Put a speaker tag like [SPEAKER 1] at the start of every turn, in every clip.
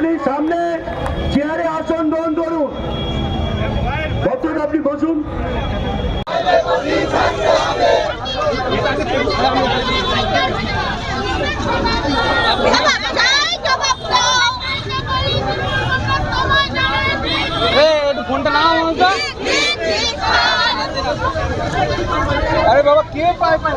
[SPEAKER 1] আপনি সামনে চেয়ারে আসন গ্রহণ করুন। বছর আপনি বসুন।
[SPEAKER 2] ফোনটা নাও আরে বাবা কে পায় পায়?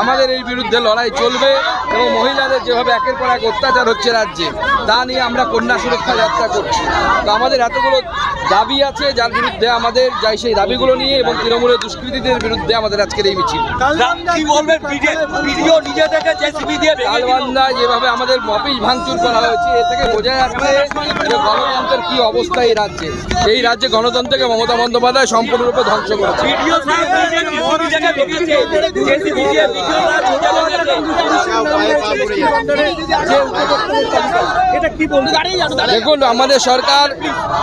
[SPEAKER 2] আমাদের এই বিরুদ্ধে লড়াই চলবে এবং মহিলাদের যেভাবে একের পর এক অত্যাচার হচ্ছে রাজ্যে, তা নিয়ে আমরা কন্যা সুরক্ষা যাত্রা করছি। তো আমাদের এতগুলো দাবি আছে যার বিরুদ্ধে আমাদের যাই সেই দাবিগুলো নিয়ে এবং তৃণমূলের দুষ্কৃতীদের বিরুদ্ধে আমাদের আজকের এই মিছিল। কালবান্দায় যেভাবে আমাদের অফিস ভাঙচুর করা হয়েছে এ থেকে বোঝা যাচ্ছে যে গণতন্ত্রের কি অবস্থা এই রাজ্যে এই রাজ্যে গণতন্ত্রকে মমতা বন্দ্যোপাধ্যায় সম্পূর্ণরূপে ধ্বংস করেছে দেখুন, আমাদের সরকার,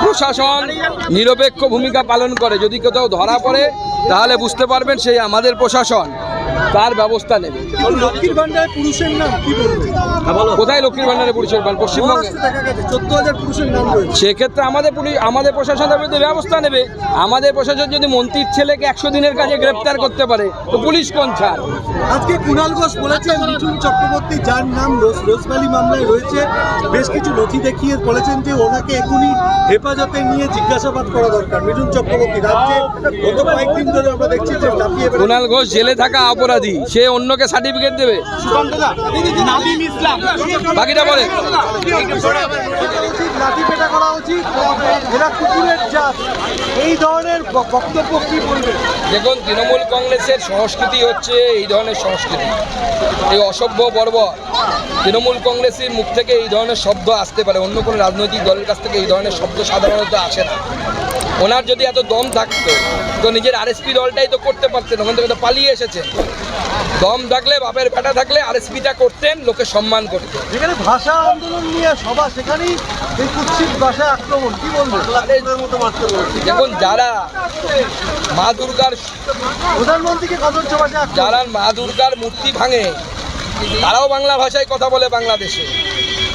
[SPEAKER 2] প্রশাসন নিরপেক্ষ ভূমিকা পালন করে। যদি কোথাও ধরা পড়ে, তাহলে বুঝতে পারবেন সেই আমাদের প্রশাসন। তার ব্যবস্থা নেবে?
[SPEAKER 3] লক্ষ্মীর ভান্ডারে পুরুষের নাম কি বলবেন
[SPEAKER 2] কোথায় লক্ষ্মীর ভান্ডারে পুলিশের বান পশ্চিমবঙ্গে।
[SPEAKER 3] চোদ্দ হাজার পুরুষের নাম
[SPEAKER 2] সেক্ষেত্রে আমাদের পুলিশ আমাদের প্রশাসন বিরুদ্ধে ব্যবস্থা নেবে। আমাদের প্রশাসন যদি মন্ত্রীর ছেলেকে একশো দিনের কাজে গ্রেপ্তার করতে পারে তো পুলিশ কোন ছাড়?
[SPEAKER 3] আজকে কুণাল ঘোষ বলেছেন মিঠুন চক্রবর্তী যার নাম রোজ রোজভ্যালি মামলায় রয়েছে। বেশ কিছু নথি দেখিয়ে বলেছেন যে ওনাকে এখনই হেফাজতে নিয়ে জিজ্ঞাসাবাদ করা দরকার। মিঠুন চক্রবর্তী রাজ্যে গত কয়েকদিন ধরে আমরা দেখছি যে
[SPEAKER 2] কুণাল ঘোষ জেলে থাকা অপরাধী সে অন্যকে সার্টিফিকেট দেবে বাকিটা বলে
[SPEAKER 3] উচিত, লাঠি পেটা করা উচিত এরা কুকুরের জাত। এই ধরনের বক্তব্য কি বলবেন
[SPEAKER 2] দেখুন তৃণমূল কংগ্রেসের সংস্কৃতি হচ্ছে এই ধরনের সংস্কৃতি। এই অসভ্য বর্বর তৃণমূল কংগ্রেসের মুখ থেকে এই ধরনের শব্দ আসতে পারে। অন্য কোনো রাজনৈতিক দলের কাছ থেকে এই ধরনের শব্দ সাধারণত আসে না। ওনার যদি এত দম থাকতো তো নিজের আর আরএসপি দলটাই তো করতে পারতেন। ওখান থেকে তো পালিয়ে এসেছেন। দম থাকলে বাপের বেটা থাকলে আর আরএসপিটা করতেন লোকে সম্মান করতেন।
[SPEAKER 3] যেখানে ভাষা আন্দোলন নিয়ে সভা সেখানেই এই কুৎসিত ভাষা আক্রমণ কি বলব? মতো মারতে বলেছে।
[SPEAKER 2] দেখুন যারা মা দুর্গার
[SPEAKER 3] প্রধানমন্ত্রীকে কদর্য ভাষা
[SPEAKER 2] যারা মা দুর্গার মূর্তি ভাঙে তারাও বাংলা ভাষায় কথা বলে বাংলাদেশে।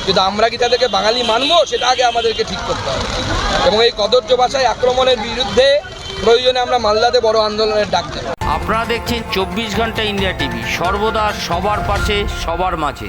[SPEAKER 2] কিন্তু আমরা কি তাদেরকে বাঙালি মানবো? সেটা আগে আমাদেরকে ঠিক করতে হবে। এবং এই কদর্য ভাষায় আক্রমণের বিরুদ্ধে প্রয়োজনে আমরা মালদাতে বড় আন্দোলনের ডাক দেব।
[SPEAKER 4] আপনারা দেখছেন চব্বিশ ঘণ্টা ইন্ডিয়া টিভি সর্বদা সবার পাশে সবার মাঝে।